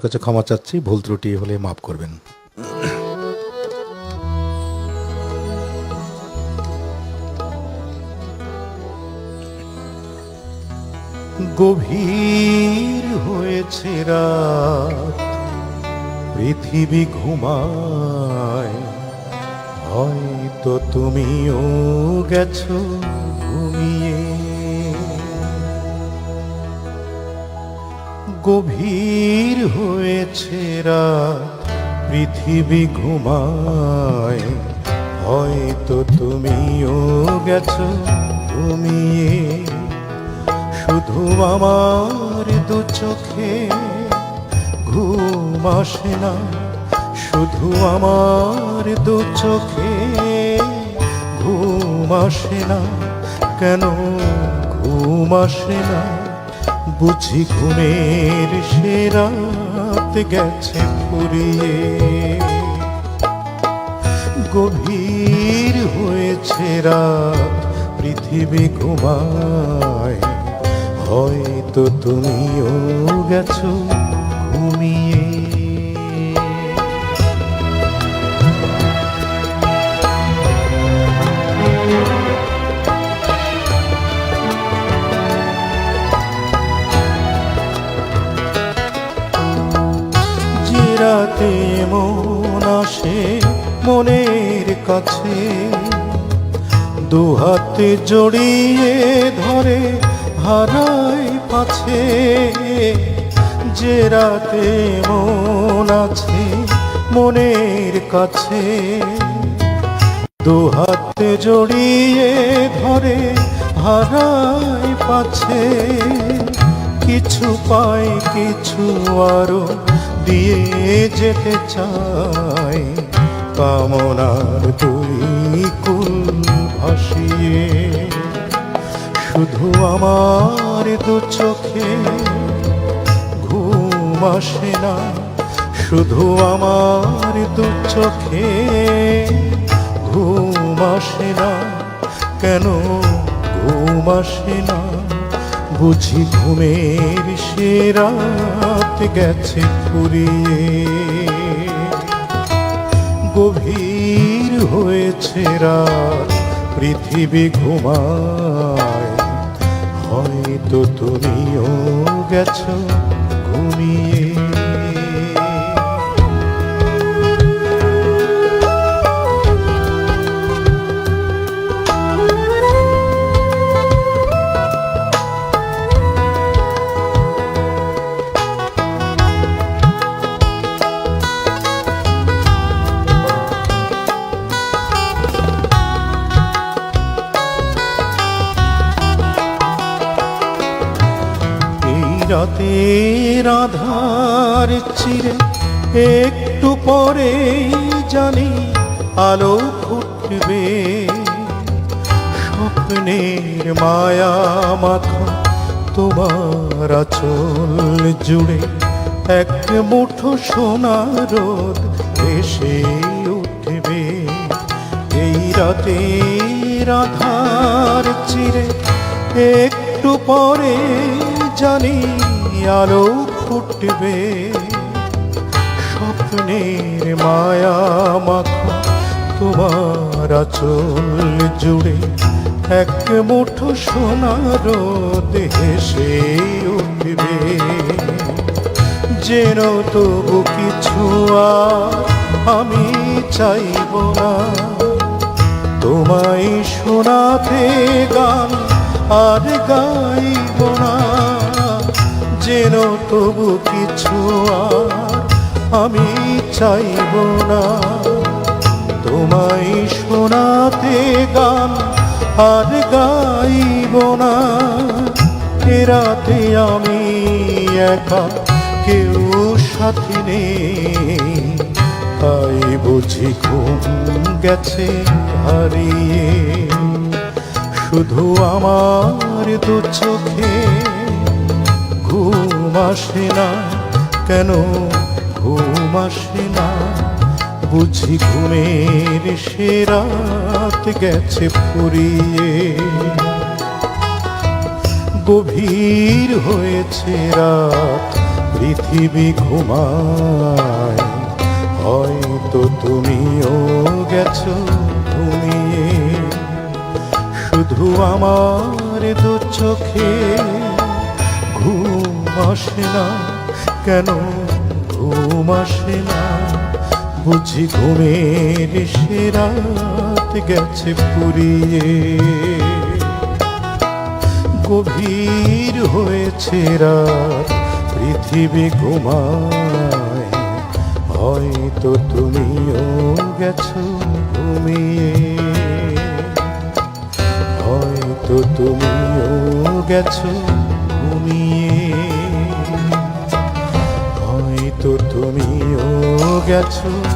আপনার কাছে ক্ষমা চাচ্ছি, ভুল ত্রুটি হলে মাফ করবেন। গভীর হয়েছে রাত, পৃথিবী ঘুমায়। হয়তো তুমিও গেছো ঘুমিয়ে। গভীর হয়েছে পৃথিবী ঘুমায়। হয়তো তুমিও গেছো ঘুমিয়ে। শুধু আমার দু চোখে ঘুম আসে না, শুধু আমার দু চোখে ঘুম আসে না। কেন ঘুম আসে না? বুঝি ঘুমের সে রাত গেছে ফুরিয়ে। গভীর হয়েছে রাত, পৃথিবী ঘুমায়। হয়তো তুমিও গেছো ঘুমিয়ে। রাতে মন আসে মনের কাছে। দু হাতে জড়িয়ে ধরে হারাই পাছে। যে রাতে মন আছে মনের কাছে। দু হাতে জড়িয়ে ধরে হারাই পাছে। কিছু পাই কিছু আরও দিয়ে যেতে চাই কামনার তুই কুল ভাসিয়ে। শুধু আমার দু চোখে ঘুম আসে না। শুধু আমার দু চোখে ঘুম আসে না। কেন ঘুম আসে না? বুঝি ঘুমের সেরাত গেছে ফুরিয়ে। গভীর হয়েছে রাত পৃথিবী ঘুমায়। হয়তো তুমিও গেছো ঘুমিয়ে। রাতের আধার চিরে একটু পরে জানি আলো ফুটবে। স্বপ্নের মায়া মাখা তোমার আচল জুড়ে এক মুঠো সোনা রোদ এসে উঠবে। এই রাতে রাধার চিরে একটু পরে জানি আলো ফুটবে, স্বপ্নের মায়া মাখা, তোমার আচল জুড়ে এক মুঠো সোনার দেশে উঠবে। যেন তবু কিছু আমি চাইব না, তোমায় শোনাতে গান আর গাইব না। যেন তবু কিছু আমি চাইব না। তোমায় শোনাতে গান আর গাইব না। এ রাতে আমি একা কেউ সাথী নেই। তাই বুঝি ঘুম গেছে হারিয়ে। শুধু আমার দু চোখে ঘুম আসে না। কেন ঘুম আসে না? বুঝি ঘুমের সে রাত গেছে ফুরিয়ে। গভীর হয়েছে রাত, পৃথিবী ঘুমায়। হয়তো তুমিও গেছো ঘুমিয়ে। শুধু আমার দু চোখে ঘুম আসে না। কেন ঘুম আসে না? বুঝি ঘুমের সে রাত গেছে পুরিয়ে গভীর হয়েছে রাত, পৃথিবী ঘুমায়। হয়তো তুমিও গেছো ঘুমিয়ে। হয়তো তুমিও গেছো গেছো